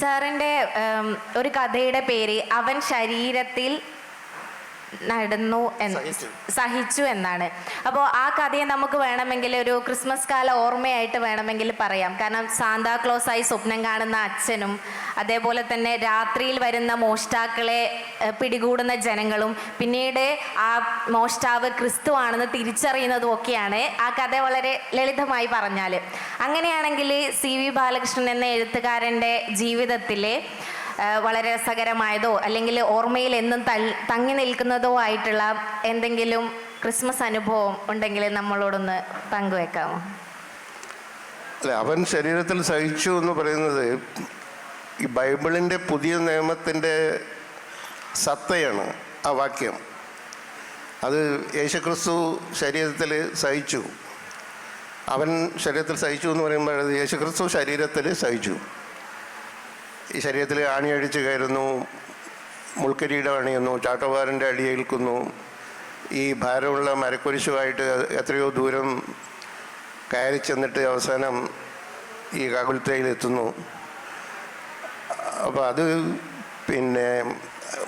സാറിന്റെ ഒരു കഥയുടെ പേര് അവൻ ശരീരത്തിൽ നടന്നു എന്ന് സഹിച്ചു. എന്നാണ്. അപ്പോൾ ആ കഥയെ നമുക്ക് വേണമെങ്കിൽ ഒരു ക്രിസ്മസ് കാല ഓർമ്മയായിട്ട് വേണമെങ്കിൽ പറയാം. കാരണം സാന്താക്ലോസായി സ്വപ്നം കാണുന്ന അച്ഛനും അതേപോലെ തന്നെ രാത്രിയിൽ വരുന്ന മോഷ്ടാക്കളെ പിടികൂടുന്ന ജനങ്ങളും പിന്നീട് ആ മോഷ്ടാവ് ക്രിസ്തു ആണെന്ന് തിരിച്ചറിയുന്നതും ഒക്കെയാണ് ആ കഥ വളരെ ലളിതമായി പറഞ്ഞാൽ അങ്ങനെയാണെങ്കിൽ സി വി ബാലകൃഷ്ണൻ എന്ന എഴുത്തുകാരന്റെ ജീവിതത്തിലെ വളരെ രസകരമായതോ അല്ലെങ്കിൽ ഓർമ്മയിൽ എന്നും തങ്ങി നിൽക്കുന്നതോ ആയിട്ടുള്ള എന്തെങ്കിലും ക്രിസ്മസ് അനുഭവം ഉണ്ടെങ്കിൽ നമ്മളോടൊന്ന് പങ്കുവെക്കാമോ? അല്ല അവൻ ശരീരത്തിൽ സഹിച്ചു എന്ന് പറയുന്നത് ഈ ബൈബിളിന്റെ പുതിയ നിയമത്തിന്റെ സത്തയാണ് ആ വാക്യം. അത് യേശുക്രിസ്തു ശരീരത്തിൽ സഹിച്ചു. അവൻ ശരീരത്തിൽ സഹിച്ചു എന്ന് പറയുമ്പോൾ യേശുക്രിസ്തു ശരീരത്തിൽ സഹിച്ചു. ഈ ശരീരത്തിൽ ആണിയടിച്ച് കയറുന്നു മുൾക്കരിയുടെ അണിയുന്നു ചാട്ടവാറിന്റെ അടിയേൽക്കുന്നു ഈ ഭാരമുള്ള മരക്കുരിശുമായിട്ട് എത്രയോ ദൂരം കയറി ചെന്നിട്ട് അവസാനം ഈ കാകുൽത്തയിലെത്തുന്നു അപ്പോൾ അത് പിന്നെ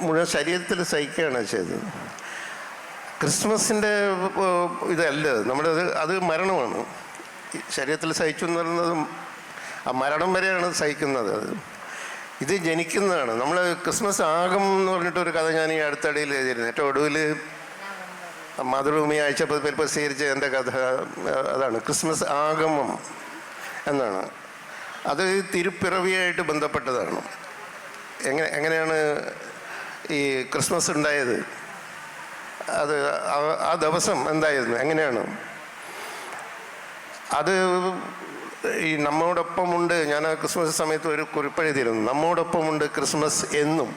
മുഴുവൻ ശരീരത്തിൽ സഹിക്കുകയാണ് ചെയ്തത്. ക്രിസ്മസിന്റെ ഇതല്ല നമ്മൾ അത് മരണമാണ്. ശരീരത്തിൽ സഹിച്ചു എന്ന് പറയുന്നത് ആ മരണം വരെയാണ് സഹിക്കുന്നത് അത്. ഇത് ജനിക്കുന്നതാണ്. നമ്മൾ ക്രിസ്മസ് ആകും എന്ന് പറഞ്ഞിട്ടൊരു കഥ ഞാൻ ഈ അടുത്തടിയിൽ എഴുതിയിരുന്നു. ഏറ്റവും ഒടുവിൽ മാതൃഭൂമി ആഴ്ച പ്രസിദ്ധീകരിച്ച എന്റെ കഥ അതാണ്. ക്രിസ്മസ് ആഗമം എന്നാണ്. അത് തിരുപ്പിറവിയായിട്ട് ബന്ധപ്പെട്ടതാണ്. എങ്ങനെ എങ്ങനെയാണ് ഈ ക്രിസ്മസ് ഉണ്ടായത്? അത് ആ ദിവസം എന്തായിരുന്നു? എങ്ങനെയാണ്? അത് ഈ നമ്മോടൊപ്പമുണ്ട്. ഞാൻ ക്രിസ്മസ് സമയത്ത് ഒരു കുറിപ്പെഴുതിയിരുന്നു നമ്മോടൊപ്പമുണ്ട് ക്രിസ്മസ് എന്നും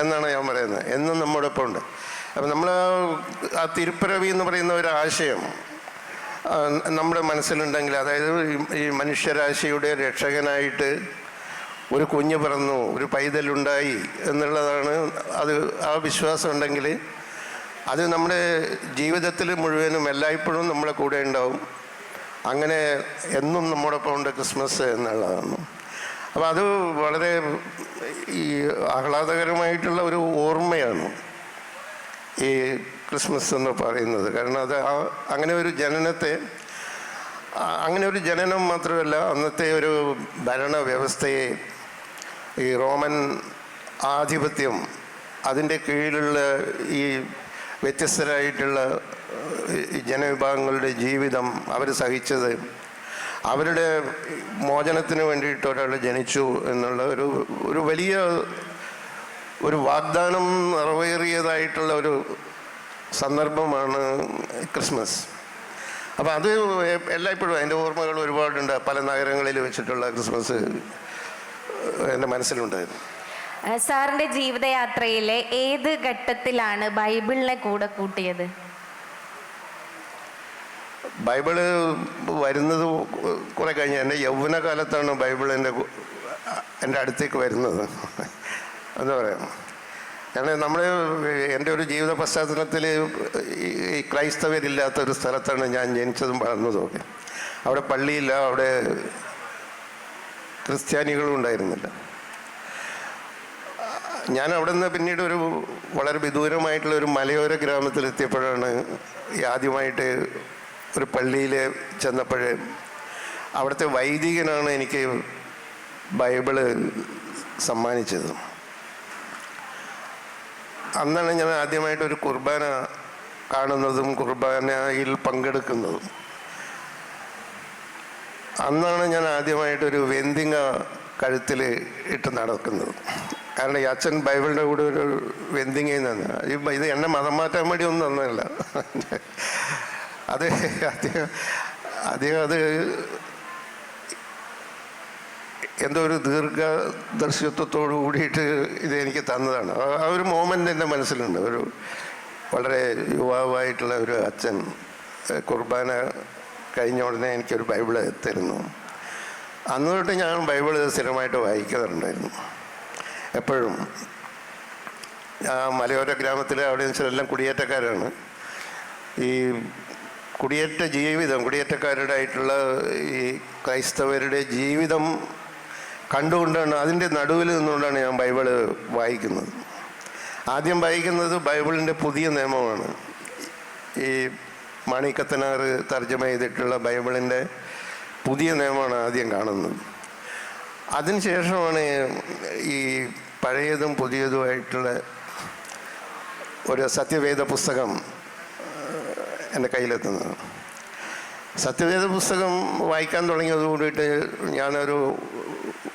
എന്നാണ് ഞാൻ പറയുന്നത്. എന്നും നമ്മോടൊപ്പം ഉണ്ട് അപ്പം നമ്മൾ ആ തിരുപ്പിറവി എന്ന് പറയുന്ന ഒരു ആശയം നമ്മുടെ മനസ്സിലുണ്ടെങ്കിൽ അതായത് ഈ മനുഷ്യരാശിയുടെ രക്ഷകനായിട്ട് ഒരു കുഞ്ഞ് പിറന്നു ഒരു പൈതലുണ്ടായി എന്നുള്ളതാണ് അത് ആ വിശ്വാസം ഉണ്ടെങ്കിൽ അത് നമ്മുടെ ജീവിതത്തിൽ മുഴുവനും എല്ലായ്പ്പോഴും നമ്മളെ കൂടെ ഉണ്ടാവും. അങ്ങനെ എന്നും നമ്മോടൊപ്പം ഉണ്ട് ക്രിസ്മസ് എന്നുള്ളതാണ്. അപ്പോൾ അത് വളരെ ഈ ആഹ്ലാദകരമായിട്ടുള്ള ഒരു ഓർമ്മയാണ് ഈ ക്രിസ്മസ് എന്ന് പറയുന്നത്. കാരണം അത് അങ്ങനെ ഒരു ജനനത്തെ അങ്ങനെ ഒരു ജനനം മാത്രമല്ല അന്നത്തെ ഒരു ഭരണ വ്യവസ്ഥയെ ഈ റോമൻ ആധിപത്യം അതിന്റെ കീഴിലുള്ള ഈ വ്യത്യസ്തരായിട്ടുള്ള ജനവിഭാഗങ്ങളുടെ ജീവിതം അവർ സഹിച്ചത് അവരുടെ മോചനത്തിന് വേണ്ടിയിട്ട് ഒരാൾ ജനിച്ചു എന്നുള്ള ഒരു ഒരു വലിയ ഒരു വാഗ്ദാനം നിറവേറിയതായിട്ടുള്ള ഒരു സന്ദർഭമാണ് ക്രിസ്മസ്. അപ്പോൾ അത് എല്ലായ്പ്പോഴും അതിന്റെ ഓർമ്മകൾ ഒരുപാടുണ്ട്. പല നഗരങ്ങളിൽ വെച്ചിട്ടുള്ള ക്രിസ്മസ് എന്റെ മനസ്സിലുണ്ടായിരുന്നു. സാറിന്റെ ജീവിതയാത്രയിലെ ഏത് ഘട്ടത്തിലാണ് ബൈബിളിനെ കൂടെ കൂട്ടിയത്? ബൈബിൾ വരുന്നത് കുറെ കഴിഞ്ഞ് എന്റെ യൗവന കാലത്താണ് ബൈബിൾ എന്റെ എന്റെ അടുത്തേക്ക് വരുന്നത്. എന്താ പറയുക കാരണം നമ്മൾ എന്റെ ഒരു ജീവിത പശ്ചാത്തലത്തിൽ ഈ ക്രൈസ്തവരില്ലാത്ത ഒരു സ്ഥലത്താണ് ഞാൻ ജനിച്ചതും വളർന്നതും ഒക്കെ. അവിടെ പള്ളിയില്ല അവിടെ ക്രിസ്ത്യാനികളും ഉണ്ടായിരുന്നില്ല. ഞാൻ അവിടെ നിന്ന് പിന്നീട് ഒരു വളരെ വിദൂരമായിട്ടുള്ള ഒരു മലയോര ഗ്രാമത്തിൽ എത്തിയപ്പോഴാണ് ആദ്യമായിട്ട് ഒരു പള്ളിയിൽ ചെന്നപ്പോൾ അവിടുത്തെ വൈദികനാണ് എനിക്ക് ബൈബിൾ സമ്മാനിച്ചത്. അന്നാണ് ഞാൻ ആദ്യമായിട്ട് ഒരു കുർബാന കാണുന്നതും കുർബാനയിൽ പങ്കെടുക്കുന്നതും. അന്നാണ് ഞാൻ ആദ്യമായിട്ടൊരു വെന്തിങ്ങ കഴുത്തിൽ ഇട്ട് നടക്കുന്നത്. കാരണം ഈ അച്ഛൻ ബൈബിളിന്റെ കൂടെ ഒരു വെന്തിങ്ങയിൽ നിന്ന് ഇത് എന്നെ മതം മാറ്റാൻ വേണ്ടി ഒന്നും തന്നതല്ല. അത് അദ്ദേഹം അദ്ദേഹം അത് എന്തോ ഒരു ദീർഘദർശിത്വത്തോടു കൂടിയിട്ട് ഇത് എനിക്ക് തന്നതാണ്. ആ- ഒരു മോമെന്റ് എന്റെ മനസ്സിലുണ്ട്. ഒരു വളരെ യുവാവായിട്ടുള്ള ഒരു അച്ഛൻ കുർബാന കഴിഞ്ഞ ഉടനെ എനിക്കൊരു ബൈബിൾ തരുന്നു. അന്ന് തൊട്ട് ഞാൻ ബൈബിൾ സ്ഥിരമായിട്ട് വായിക്കാറുണ്ടായിരുന്നു. എപ്പോഴും. ആ മലയോര ഗ്രാമത്തിൽ അവിടെ വെച്ചാൽ എല്ലാം കുടിയേറ്റക്കാരാണ്. ഈ കുടിയേറ്റ ജീവിതം കുടിയേറ്റക്കാരുടെ ആയിട്ടുള്ള ഈ ക്രൈസ്തവരുടെ ജീവിതം കണ്ടുകൊണ്ടാണ് അതിന്റെ നടുവിൽ നിന്നുകൊണ്ടാണ് ഞാൻ ബൈബിൾ വായിക്കുന്നത്. ആദ്യം വായിക്കുന്നത് ബൈബിളിന്റെ പുതിയ നിയമമാണ്. ഈ മാണിക്കത്തനാറ് തർജമ ചെയ്തിട്ടുള്ള ബൈബിളിന്റെ പുതിയ നിയമമാണ് ആദ്യം കാണുന്നത്. അതിനുശേഷമാണ് ഈ പഴയതും പുതിയതുമായിട്ടുള്ള ഒരു സത്യവേദ പുസ്തകം എന്റെ കയ്യിലെത്തുന്നത്. സത്യവേദ പുസ്തകം വായിക്കാൻ തുടങ്ങിയത് കൂടിയിട്ട് ഞാനൊരു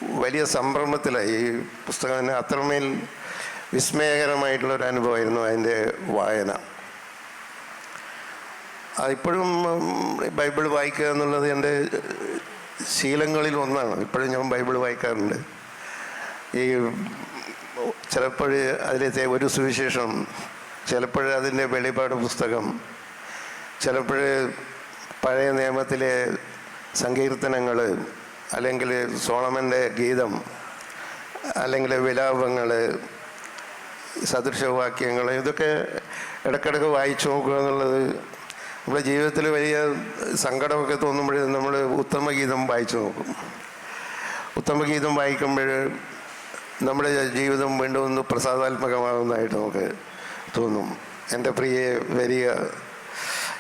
വലിയ സംരംഭത്തിലായി ഈ പുസ്തകം അത്രമേൽ വിസ്മയകരമായിട്ടുള്ള ഒരു അനുഭവമായിരുന്നു അതിന്റെ വായന. ഇപ്പോഴും ബൈബിൾ വായിക്കുക എന്നുള്ളത് എന്റെ ശീലങ്ങളിൽ ഒന്നാണ്. ഇപ്പോഴും ഞാൻ ബൈബിൾ വായിക്കാറുണ്ട്. ഈ ചിലപ്പോൾ അതിലത്തെ ഒരു സുവിശേഷം ചിലപ്പോൾ അതിന്റെ വെളിപാട് പുസ്തകം ചിലപ്പോൾ പഴയ നിയമത്തിലെ സങ്കീർത്തനങ്ങൾ അല്ലെങ്കിൽ സോളമന്റെ ഗീതം അല്ലെങ്കിൽ വിലാപങ്ങൾ സദൃശവാക്യങ്ങൾ ഇതൊക്കെ ഇടയ്ക്കിടയ്ക്ക് വായിച്ചു നോക്കുക എന്നുള്ളത് നമ്മുടെ ജീവിതത്തിൽ വലിയ സങ്കടമൊക്കെ തോന്നുമ്പോഴേ നമ്മൾ ഉത്തമഗീതം വായിച്ചു നോക്കും. ഉത്തമഗീതം വായിക്കുമ്പോൾ നമ്മുടെ ജീവിതം വീണ്ടും ഒന്ന് പ്രസാദാത്മകമാകുന്നതായിട്ട് നമുക്ക് തോന്നും. എന്റെ പ്രിയെ വരിക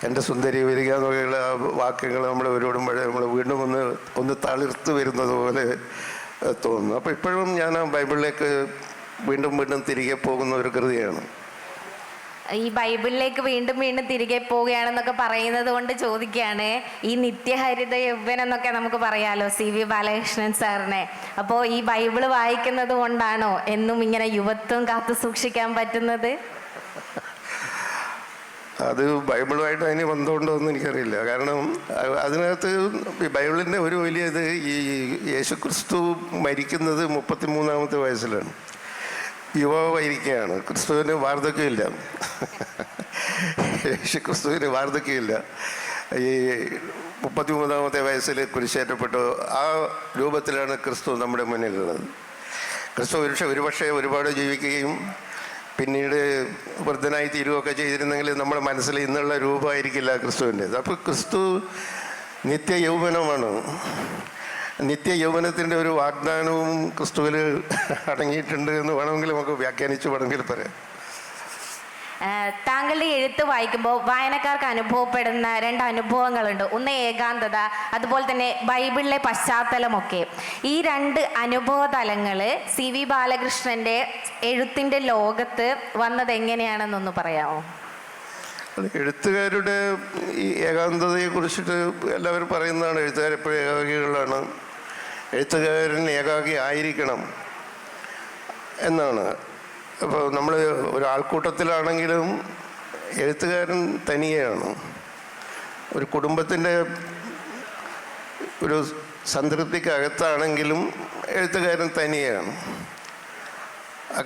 എന്റെ സുന്ദരി വരിക എന്നുള്ള ആ നമ്മൾ ഒരുവിടുമ്പോൾ നമ്മൾ വീണ്ടും ഒന്ന് ഒന്ന് തളിർത്ത് വരുന്നത് പോലെ തോന്നുന്നു. അപ്പോൾ ഇപ്പോഴും ഞാൻ ആ ബൈബിളിലേക്ക് വീണ്ടും വീണ്ടും തിരികെ പോകുന്ന ഒരു കൃതിയാണ്. ഈ ബൈബിളിലേക്ക് വീണ്ടും വീണ്ടും തിരികെ പോവുകയാണെന്നൊക്കെ പറയുന്നത് കൊണ്ട് ചോദിക്കുകയാണ് ഈ നിത്യഹരിത യൗവൻ എന്നൊക്കെ നമുക്ക് പറയാലോ സി വി ബാലകൃഷ്ണൻ സാറിനെ? അപ്പോൾ ഈ ബൈബിൾ വായിക്കുന്നത് കൊണ്ടാണോ എന്നും ഇങ്ങനെ യുവത്വം കാത്തു സൂക്ഷിക്കാൻ പറ്റുന്നത്? അത് ബൈബിളുമായിട്ട് അതിന് ബന്ധമുണ്ടോ എന്ന് എനിക്കറിയില്ല. കാരണം അതിനകത്ത് ബൈബിളിന്റെ ഒരു വലിയ ഇത് ഈ യേശുക്രിസ്തു മരിക്കുന്നത് മുപ്പത്തി മൂന്നാമത്തെ വയസ്സിലാണ് യുവാവായിരിക്കുകയാണ് ക്രിസ്തുവിന് വാർദ്ധക്യമില്ല. യേശു യേശുക്രിസ്തുവിന് വാർദ്ധക്യമില്ല. ഈ മുപ്പത്തി മൂന്നാമത്തെ വയസ്സിൽ കുരിശേറ്റപ്പെട്ടു ആ രൂപത്തിലാണ് ക്രിസ്തു നമ്മുടെ മുന്നിലുള്ളത്. ക്രിസ്തു ഒരുപക്ഷെ ഒരുപക്ഷെ ഒരുപാട് ജീവിക്കുകയും പിന്നീട് വൃദ്ധനായി തീരുകയൊക്കെ ചെയ്തിരുന്നെങ്കിൽ നമ്മുടെ മനസ്സിൽ ഇന്നുള്ള രൂപമായിരിക്കില്ല ക്രിസ്തുവിന്റെ. അപ്പോൾ ക്രിസ്തു നിത്യ യൗവനമാണ് നിത്യ യൗവനത്തിന്റെ ഒരു വാഗ്ദാനവും ക്രിസ്തുവിൽ അടങ്ങിയിട്ടുണ്ട് എന്ന് വേണമെങ്കിൽ നമുക്ക് വ്യാഖ്യാനിച്ച് വേണമെങ്കിൽ പറയാം. താങ്കളുടെ എഴുത്ത് വായിക്കുമ്പോൾ വായനക്കാർക്ക് അനുഭവപ്പെടുന്ന രണ്ട് അനുഭവങ്ങളുണ്ട്. ഒന്ന് ഏകാന്തത അതുപോലെ തന്നെ ബൈബിളിലെ പശ്ചാത്തലമൊക്കെ. ഈ രണ്ട് അനുഭവ തലങ്ങൾ സി വി ബാലകൃഷ്ണന്റെ എഴുത്തിന്റെ ലോകത്ത് വന്നത് എങ്ങനെയാണെന്നൊന്ന് പറയാമോ എഴുത്തുകാരുടെ ഈ ഏകാന്തതയെ കുറിച്ചിട്ട് എല്ലാവരും പറയുന്നതാണ്. എഴുത്തുകാർ എപ്പോഴും ഏകാഗികളാണ് എഴുത്തുകാരൻ ഏകാഗി ആയിരിക്കണം എന്നാണ്. അപ്പോൾ നമ്മൾ ഒരാൾക്കൂട്ടത്തിലാണെങ്കിലും എഴുത്തുകാരൻ തനിയെയാണ്. ഒരു കുടുംബത്തിന്റെ ഒരു സംതൃപ്തിക്കകത്താണെങ്കിലും എഴുത്തുകാരൻ തനിയെയാണ്.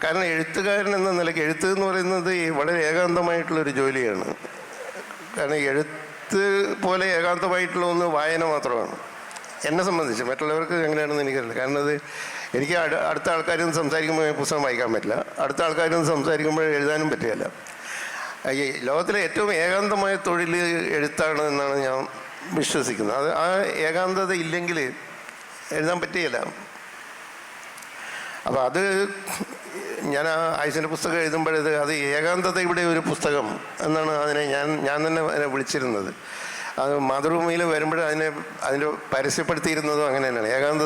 കാരണം എഴുത്തുകാരൻ എന്ന നിലയ്ക്ക് എഴുത്ത് എന്ന് പറയുന്നത് വളരെ ഏകാന്തമായിട്ടുള്ളൊരു ജോലിയാണ്. കാരണം എഴുത്ത് പോലെ ഏകാന്തമായിട്ടുള്ള ഒന്ന് വായന മാത്രമാണ്. എന്നെ സംബന്ധിച്ച് മറ്റുള്ളവർക്ക് എങ്ങനെയാണെന്ന് എനിക്കറിയില്ല. കാരണം അത് എനിക്ക് അട്- അടുത്ത ആൾക്കാരും സംസാരിക്കുമ്പോൾ പുസ്തകം വായിക്കാൻ പറ്റില്ല. അടുത്ത ആൾക്കാരും സംസാരിക്കുമ്പോൾ എഴുതാനും പറ്റുകയില്ല ഈ ലോകത്തിലെ ഏറ്റവും ഏകാന്തമായ തൊഴിൽ എഴുത്താണ് എന്നാണ് ഞാൻ വിശ്വസിക്കുന്നത്. അത് ആ ഏകാന്തത ഇല്ലെങ്കിൽ എഴുതാൻ പറ്റുകയില്ല. അപ്പോൾ അത് ഞാൻ ആ ആയുസിന്റെ പുസ്തകം എഴുതുമ്പോഴത് അത് ഏകാന്തതയുടെ ഒരു പുസ്തകം എന്നാണ് അതിനെ ഞാൻ ഞാൻ തന്നെ അതിനെ വിളിച്ചിരുന്നത്. അത് മാതൃഭൂമിയിൽ വരുമ്പോൾ അതിനെ അതിന്റെ പരസ്യപ്പെടുത്തിയിരുന്നതും അങ്ങനെ തന്നെയാണ്. ഏകാന്ത